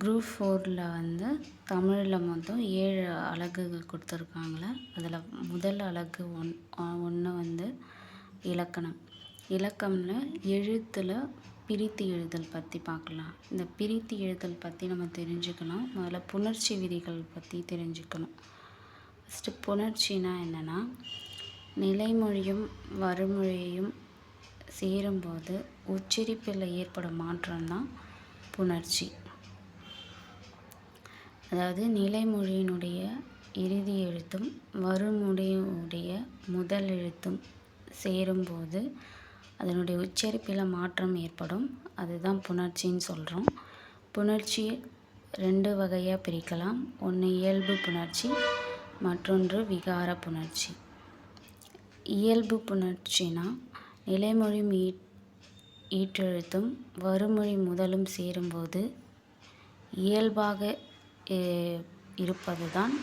Group ஃபோரில் வந்து தமிழில் மொத்தம் ஏழு அலகுகள் கொடுத்துருக்காங்கள அதில் முதல் அலகு ஒன் ஒன்று வந்து இலக்கணம். இலக்கணம்ல எழுத்தில் பிரித்து எழுதல் பற்றி பார்க்கலாம். இந்த பிரித்து எழுதல் பற்றி நம்ம தெரிஞ்சுக்கணும். முதல்ல புணர்ச்சி விதிகள் பற்றி தெரிஞ்சுக்கணும். ஃபஸ்ட்டு புணர்ச்சினா என்னென்னா நிலைமொழியும் வறுமொழியும் சேரும்போது உச்சரிப்பில் ஏற்படும் மாற்றம் தான் புணர்ச்சி. அதாவது நிலைமொழியினுடைய இறுதி எழுத்தும் வறுமொழியுடைய முதல் எழுத்தும் சேரும்போது அதனுடைய உச்சரிப்பில் மாற்றம் ஏற்படும். அதுதான் புணர்ச்சின்னு சொல்கிறோம் புணர்ச்சி ரெண்டு வகையாக பிரிக்கலாம். ஒன்று இயல்பு புணர்ச்சி மற்றொன்று விகார புணர்ச்சி. இயல்பு புணர்ச்சினா நிலைமொழி மீ ஈற்றெழுத்தும் வருமொழி முதலும் சேரும்போது இயல்பாக இருப்பது தான்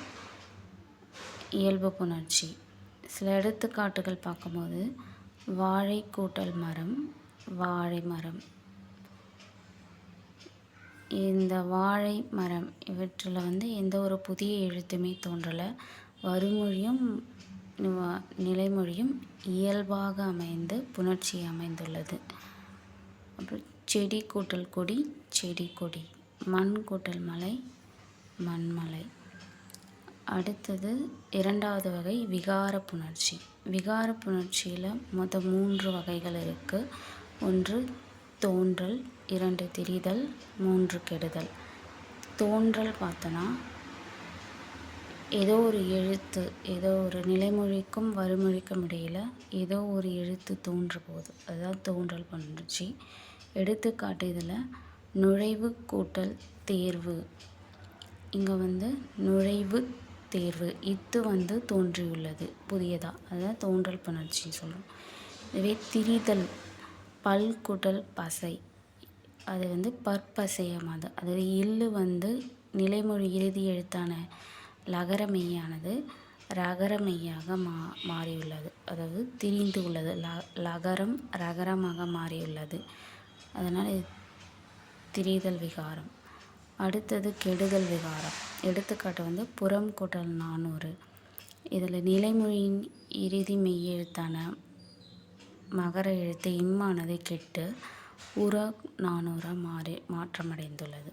இயல்பு புணர்ச்சி. சில எடுத்துக்காட்டுகள் பார்க்கும்போது வாழை கூட்டல் மரம் வாழை மரம். இந்த வாழை மரம் இவற்றில் வந்து எந்த ஒரு புதிய எழுத்துமே தோன்றலை. வறுமொழியும் நிலைமொழியும் இயல்பாக அமைந்து புணர்ச்சி அமைந்துள்ளது. அப்புறம் செடி கூட்டல் கொடி செடி கொடி மண் கூட்டல் மலை மண்மலை. அடுத்தது இரண்டாவது வகை விகார புணர்ச்சி. விகார புணர்ச்சியில் மொத்தம் மூன்று வகைகள் இருக்குது ஒன்று தோன்றல் இரண்டு திரிதல் மூன்று கெடுதல். தோன்றல் பார்த்தோன்னா ஏதோ ஒரு எழுத்து ஏதோ ஒரு நிலைமொழிக்கும் வறுமொழிக்கும் இடையில் ஏதோ ஒரு எழுத்து தோன்ற போகுது. அதுதான் தோன்றல் புணர்ச்சி. எடுத்துக்காட்டு இதில் நுழைவு கூட்டல் தேர்வு. இங்கே வந்து நுழைவு தேர்வு. இத்து வந்து தோன்றியுள்ளது. புதியதாக அதை தோன்றல் புணர்ச்சி சொல்கிறோம் இதுவே திரிதல் பல்குடல் பசை. அது வந்து பற்பசையமாது அதாவது இல்லு வந்து நிலைமொழி இறுதி எழுத்தான லகர மெய்யானது ரகர மெய்யாக மா மாறியுள்ளது. அதாவது திரிந்து உள்ளது. ல லகரம் ரகரமாக மாறியுள்ளது. அதனால் திரிதல் விகாரம். அடுத்தது கெடுதல் விகாரம். எடுத்துக்காட்டு வந்து புறம் கூட்டல் நானூறு. இதில் நிலைமொழியின் இறுதி மெய்யெழுத்தான மகர எழுத்து இம்மானது கெட்டு உர நானூறாக மாறி மாற்றமடைந்துள்ளது.